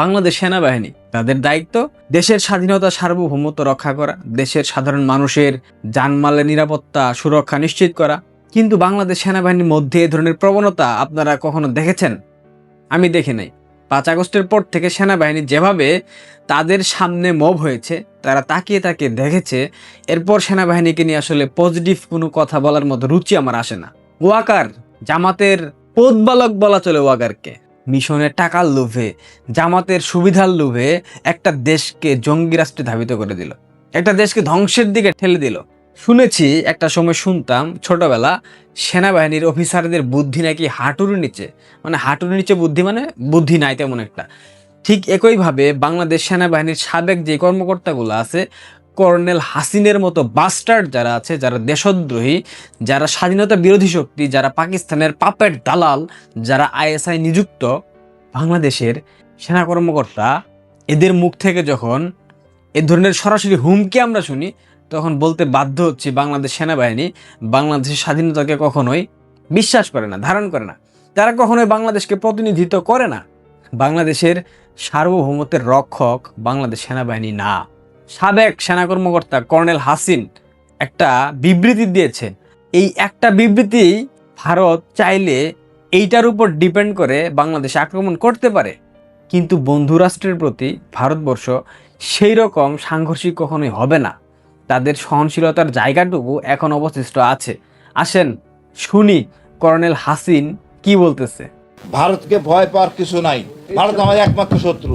বাংলাদেশ সেনাবাহিনী, তাদের দায়িত্ব দেশের স্বাধীনতা সার্বভৌমত্ব রক্ষা করা, দেশের সাধারণ মানুষের জানমালের নিরাপত্তা সুরক্ষা নিশ্চিত করা। কিন্তু বাংলাদেশ সেনাবাহিনীর মধ্যে এ ধরনের প্রবণতা আপনারা কখনো দেখেছেন? আমি দেখি নাই। পাঁচ আগস্টের পর থেকে সেনাবাহিনী যেভাবে তাদের সামনে মব হয়েছে, তারা তাকিয়ে তাকিয়ে দেখেছে, এরপর সেনাবাহিনীকে নিয়ে আসলে পজিটিভ কোনো কথা বলার মতো রুচি আমার আসে না। ওয়াকার, জামাতের পোদবালক বলা চলে ওয়াকারকে। মিশনের টাকার লোভে, জামাতের সুবিধার লোভে একটা দেশকে জঙ্গি রাষ্ট্রে ধাবিত করে দিল। একটা দেশকে ধ্বংসের দিকে ঠেলে দিল। শুনেছি, একটা সময় শুনতাম ছোটবেলা সেনাবাহিনীর অফিসারদের বুদ্ধি নাকি হাঁটুর নিচে। মানে হাঁটুর নিচে বুদ্ধি মানে বুদ্ধি নাই তেমন একটা। ঠিক একইভাবে বাংলাদেশ সেনাবাহিনীর সাবেক যে কর্মকর্তাগুলো আছে কর্নেল হাসিনের মতো বাস্টার্ড যারা আছে, যারা দেশদ্রোহী, যারা স্বাধীনতা বিরোধী শক্তি, যারা পাকিস্তানের পাপের দালাল, যারা আইএসআই নিযুক্ত বাংলাদেশের সেনা কর্মকর্তা, এদের মুখ থেকে যখন এ ধরনের সরাসরি হুমকি আমরা শুনি, তখন বলতে বাধ্য হচ্ছি বাংলাদেশ সেনাবাহিনী বাংলাদেশের স্বাধীনতাকে কখনোই বিশ্বাস করে না, ধারণ করে না। তারা কখনোই বাংলাদেশকে প্রতিনিধিত্ব করে না। বাংলাদেশের সার্বভৌমত্বের রক্ষক বাংলাদেশ সেনাবাহিনী না। সাবেক সেনা কর্মকর্তা কর্নেল হাসিন একটা বিবৃতি দিয়েছে। এই একটা বিবৃতি ভারত চাইলে এইটার উপর ডিপেন্ড করে বাংলাদেশে আক্রমণ করতে পারে। কিন্তু বন্ধুরাষ্ট্রের প্রতি ভারতবর্ষ সেই রকম সাংঘর্ষিক কখনোই হবে না। তাদের সহনশীলতার জায়গাটুকু এখন অবশিষ্ট আছে। আসেন শুনি কর্নেল হাসিন কি বলতেছে। ভারতকে ভয় পাওয়ার কিছু নাই। ভারত আমাদের একমাত্র শত্রু।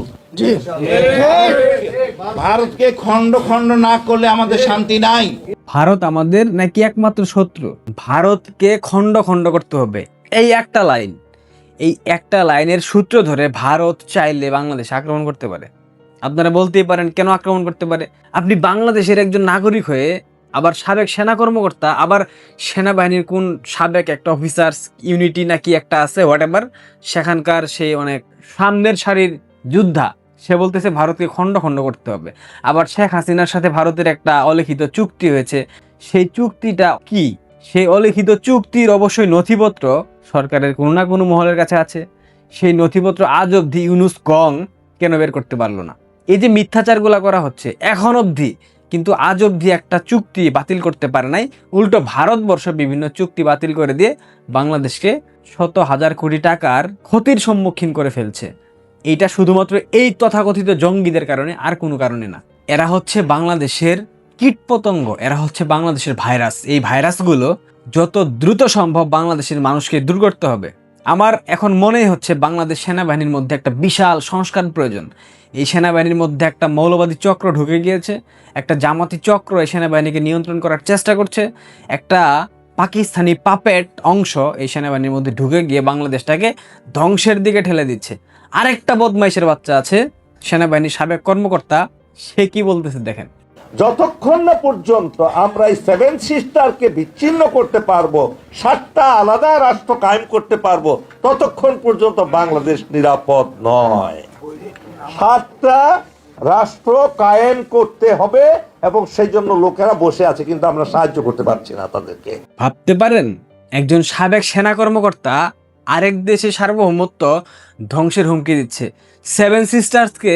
ভারতকে খণ্ড খণ্ড না করলে আমাদের শান্তি নাই। ভারত আমাদের নাকি একমাত্র শত্রু? ভারতকে খণ্ড খণ্ড করতে হবে। এই একটা লাইন এই একটা লাইনের সূত্র ধরে ভারত চাইলে বাংলাদেশ আক্রমণ করতে পারে। আপনারা বলতেই পারেন কেন আক্রমণ করতে পারে? আপনি বাংলাদেশের একজন নাগরিক হয়ে আবার সাবেক সেনা কর্মকর্তা, আবার সেনাবাহিনীর কোন সাবেক একটা অফিসার্স ইউনিটি নাকি একটা আছে হোয়াট এভার সেখানকার সেই অনেক সামনের সারির যোদ্ধা, সে বলতেছে ভারতকে খণ্ড খণ্ড করতে হবে। আবার শেখ হাসিনার সাথে ভারতের একটা অলিখিত চুক্তি হয়েছে। সেই চুক্তিটা কি? সেই অলিখিত চুক্তির অবশ্যই নথিপত্র সরকারের কোনো না কোনো মহলের কাছে আছে। সেই নথিপত্র আজ অবধি ইউনুস গং কেন বের করতে পারল না? এই যে মিথ্যাচারগুলা করা হচ্ছে, এখন অবধি কিন্তু আজ অবধি একটা চুক্তি বাতিল করতে পারে নাই। উল্টো ভারতবর্ষ বিভিন্ন চুক্তি বাতিল করে দিয়ে বাংলাদেশকে শত হাজার কোটি টাকার ক্ষতির সম্মুখীন করে ফেলছে। এইটা শুধুমাত্র এই তথাকথিত জঙ্গিদের কারণে, আর কোনো কারণে না। এরা হচ্ছে বাংলাদেশের কীটপতঙ্গ, এরা হচ্ছে বাংলাদেশের ভাইরাস। এই ভাইরাসগুলো যত দ্রুত সম্ভব বাংলাদেশের মানুষকে দূর করতে হবে। আমার এখন মনেই হচ্ছে বাংলাদেশ সেনাবাহিনীর মধ্যে একটা বিশাল সংস্কার প্রয়োজন। এই সেনাবাহিনীর মধ্যে একটা মৌলবাদী চক্র ঢুকে গিয়েছে, একটা জামাতি চক্র এই সেনাবাহিনীকে নিয়ন্ত্রণ করার চেষ্টা করছে, একটা পাকিস্তানি পাপেট অংশ এই সেনাবাহিনীর মধ্যে ঢুকে গিয়ে বাংলাদেশটাকে ধ্বংসের দিকে ঠেলে দিচ্ছে। আরেকটা বদমাইশের বাচ্চা আছে, সেনাবাহিনীর সাবেক কর্মকর্তা, সে কি বলতেছে দেখেন। যতক্ষণ না পর্যন্ত আমরা এই সেভেন সিস্টারকে বিচ্ছিন্ন করতে পারব, সাতটা আলাদা রাষ্ট্র কায়েম করতে পারব, ততক্ষণ পর্যন্ত বাংলাদেশ নিরাপদ নয়। সাতটা রাষ্ট্র কায়েম করতে হবে এবং সেই জন্য লোকেরা বসে আছে, কিন্তু আমরা সাহায্য করতে পারছি না তাদেরকে। ভাবতে পারেন, একজন সাবেক সেনা কর্মকর্তা আরেক দেশে সার্বভৌমত্ব ধ্বংসের হুমকি দিচ্ছে। সেভেন সিস্টার্সকে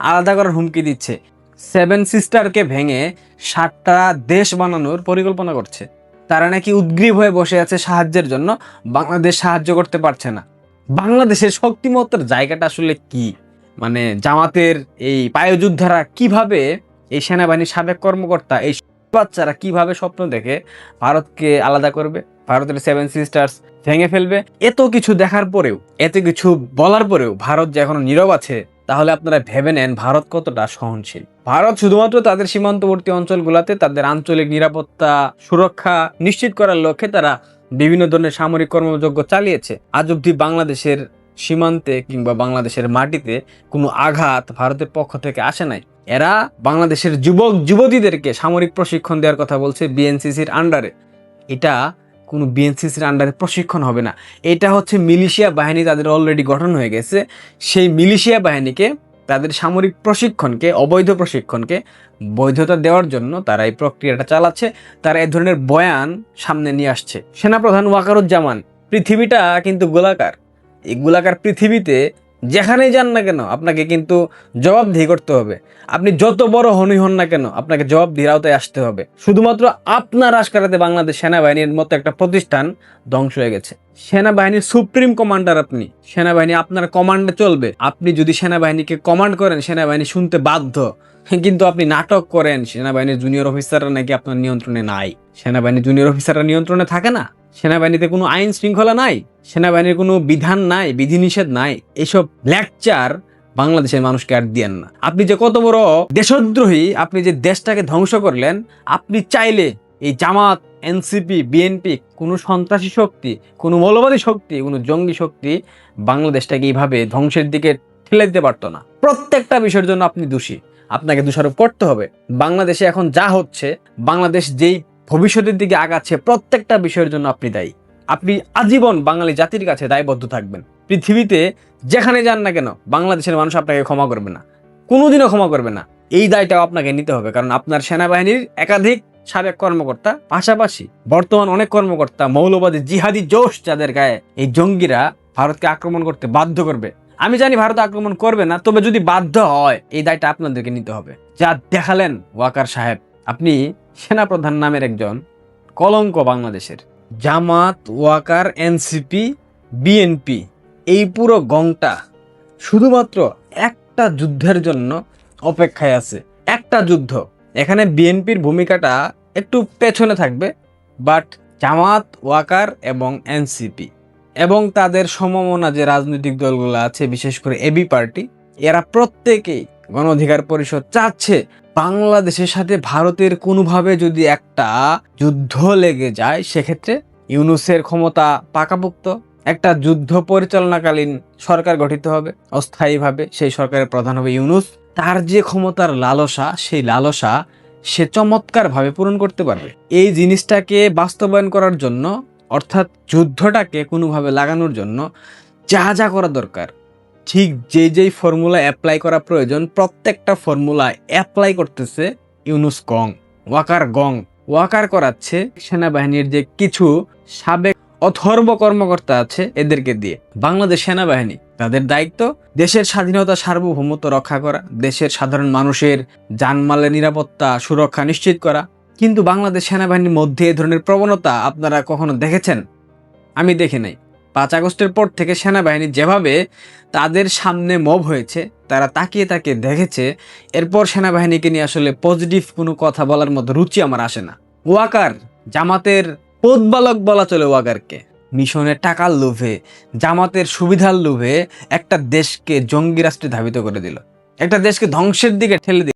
আলাদা করার হুমকি দিচ্ছে। সেভেন সিস্টারকে ভেঙে সাতটা দেশ বানানোর পরিকল্পনা করছে। তারা নাকি উদ্গ্রীব হয়ে বসে আছে সাহায্যের জন্য। বাংলাদেশ সাহায্য করতে পারছে না। বাংলাদেশের শক্তিমত্তার জায়গাটা আসলে কি? মানে জামাতের এই পায়োযোদ্ধারা কীভাবে এই সেনাবাহিনীর সাবেক কর্মকর্তা, এই বাচ্চারা কীভাবে স্বপ্ন দেখে ভারতকে আলাদা করবে, ভারতের সেভেন সিস্টার্স ভেঙে ফেলবে, এত কিছু দেখার পরেও, এত কিছু বলার পরেও ভারত যে এখনও নীরব আছে, তাহলে আপনারা ভেবে নেন ভারত কতটা সহনশীল। ভারত শুধুমাত্র তাদের সীমান্তবর্তী অঞ্চলগুলোতে তাদের আঞ্চলিক নিরাপত্তা সুরক্ষা নিশ্চিত করার লক্ষ্যে তারা বিভিন্ন ধরনের সামরিক কর্মযজ্ঞ চালিয়েছে। আজ অব্দি বাংলাদেশের সীমান্তে কিংবা বাংলাদেশের মাটিতে কোনো আঘাত ভারতের পক্ষ থেকে আসে নাই। এরা বাংলাদেশের যুবক যুবতীদেরকে সামরিক প্রশিক্ষণ দেওয়ার কথা বলছে বিএনসিসির আন্ডারে। এটা কোনো বিএনসিসির আন্ডারে প্রশিক্ষণ হবে না। এটা হচ্ছে মিলিশিয়া বাহিনী তাদের অলরেডি গঠন হয়ে গেছে। সেই মিলিশিয়া বাহিনীকে, তাদের সামরিক প্রশিক্ষণকে, অবৈধ প্রশিক্ষণকে বৈধতা দেওয়ার জন্য তারা এই প্রক্রিয়াটা চালাচ্ছে। তারা এই ধরনের বয়ান সামনে নিয়ে আসছে। সেনাপ্রধান ওয়াকারুজ্জামান, পৃথিবীটা কিন্তু গোলাকার। এই গোলাকার পৃথিবীতে যেখানেই যান না কেন, আপনাকে কিন্তু জবাবদিহি করতে হবে। আপনি যত বড় হনই হন না কেন, আপনাকে জবাবদিহির আওতায় আসতে হবে। শুধুমাত্র আপনার আশকারাতে বাংলাদেশ সেনাবাহিনীর মতো একটা প্রতিষ্ঠান ধ্বংস হয়ে গেছে। সেনাবাহিনীর সুপ্রিম কমান্ডার আপনি। সেনাবাহিনী আপনার কমান্ডে চলবে। আপনি যদি সেনাবাহিনীকে কমান্ড করেন, সেনাবাহিনী শুনতে বাধ্য। কিন্তু আপনি নাটক করেন, সেনাবাহিনীর জুনিয়র অফিসাররা নাকি আপনার নিয়ন্ত্রণে নাই। সেনাবাহিনীর জুনিয়র অফিসাররা নিয়ন্ত্রণে থাকে না। সেনাবাহিনীতে কোনো আইন শৃঙ্খলা নাই, সেনাবাহিনীর কোনো বিধান নাই, বিধিনিষেধ নাই, এসব লেকচার বাংলাদেশের মানুষকে আর দিয়েন না। আপনি যে কত বড় দেশদ্রোহী, আপনি যে দেশটাকে ধ্বংস করলেন, আপনি চাইলে এই জামাত, এনসিপি, বিএনপি, কোনো সন্ত্রাসী শক্তি, কোনো মৌলবাদী শক্তি, কোনো জঙ্গি শক্তি বাংলাদেশটাকে এইভাবে ধ্বংসের দিকে ঠেলে দিতে পারতো না। প্রত্যেকটা বিষয়ের জন্য আপনি দোষী। আপনাকে দোষারোপ করতে হবে। বাংলাদেশে এখন যা হচ্ছে, বাংলাদেশ যেই ভবিষ্যতের দিকে আগাচ্ছে প্রত্যেকটা বিষয়ের জন্য আপনি দায়ী। আপনি আজীবন বাঙালি জাতির কাছে দায়বদ্ধ থাকবেন। পৃথিবীতে যেখানে যান না কেন, বাংলাদেশের মানুষ আপনাকে ক্ষমা করবে না। কোনোদিনও ক্ষমা করবে না। এই দায়টাও আপনাকে নিতে হবে, কারণ আপনার সেনাবাহিনীর একাধিক সাবেক কর্মকর্তা পাশাপাশি বর্তমান অনেক কর্মকর্তা, মৌলবাদী, জিহাদি জোশ যাদের গায়ে এই জঙ্গিরা ভারতকে আক্রমণ করতে বাধ্য করবে। আমি জানি ভারত আক্রমণ করবে না, তবে যদি বাধ্য হয়, এই দায়টা আপনাদেরকে নিতে হবে। যা দেখালেন ওয়াকার সাহেব, আপনি সেনাপ্রধান নামের একজন কলঙ্ক বাংলাদেশের। জামাত, ওয়াকার, এনসিপি, বিএনপি, এই পুরো গংটা শুধুমাত্র একটা যুদ্ধের জন্য অপেক্ষায় আছে। একটা যুদ্ধ। এখানে বিএনপির ভূমিকাটা একটু পেছনে থাকবে, বাট জামাত, ওয়াকার এবং এনসিপি এবং তাদের সমমনা যে রাজনৈতিক দলগুলো আছে, বিশেষ করে এবি পার্টি, এরা প্রত্যেকেই গণ অধিকার পরিষদ চাচ্ছে বাংলাদেশের সাথে ভারতের কোনোভাবে যদি একটা যুদ্ধ লেগে যায়, সেক্ষেত্রে ইউনুসের ক্ষমতা পাকাপোক্ত। একটা যুদ্ধ পরিচালনাকালীন সরকার গঠিত হবে, অস্থায়ীভাবে সেই সরকারের প্রধান হবে ইউনুস। তার যে ক্ষমতার লালসা, সেই লালসা সে চমৎকারভাবে পূরণ করতে পারবে। এই জিনিসটাকে বাস্তবায়ন করার জন্য, অর্থাৎ যুদ্ধটাকে কোনোভাবে লাগানোর জন্য, যা যা করা দরকার ঠিক যে যেই ফর্মুলা অ্যাপ্লাই করা প্রয়োজন, প্রত্যেকটা ফর্মুলা অ্যাপ্লাই করতেছে ইউনুস গং, ওয়াকার গং। ওয়াকার করাচ্ছে সেনাবাহিনীর যে কিছু সাবেক অথর্ব কর্মকর্তা আছে এদেরকে দিয়ে। বাংলাদেশ সেনাবাহিনী, তাদের দায়িত্ব দেশের স্বাধীনতা সার্বভৌমত্ব রক্ষা করা, দেশের সাধারণ মানুষের জানমালের নিরাপত্তা সুরক্ষা নিশ্চিত করা। কিন্তু বাংলাদেশ সেনাবাহিনীর মধ্যে এ ধরনের প্রবণতা আপনারা কখনো দেখেছেন? আমি দেখি নাই। পাঁচ আগস্টের পর থেকে সেনাবাহিনী যেভাবে তাদের সামনে মব হয়েছে, তারা তাকিয়ে তাকিয়ে দেখেছে, এরপর সেনাবাহিনীকে নিয়ে আসলে পজিটিভ কোনো কথা বলার মতো রুচি আমার আসে না। ওয়াকার, জামাতের পোদবালক বলা চলে ওয়াকারকে। মিশনের টাকার লোভে, জামাতের সুবিধার লোভে একটা দেশকে জঙ্গি রাষ্ট্রে ধাবিত করে দিল। একটা দেশকে ধ্বংসের দিকে ঠেলে দিল।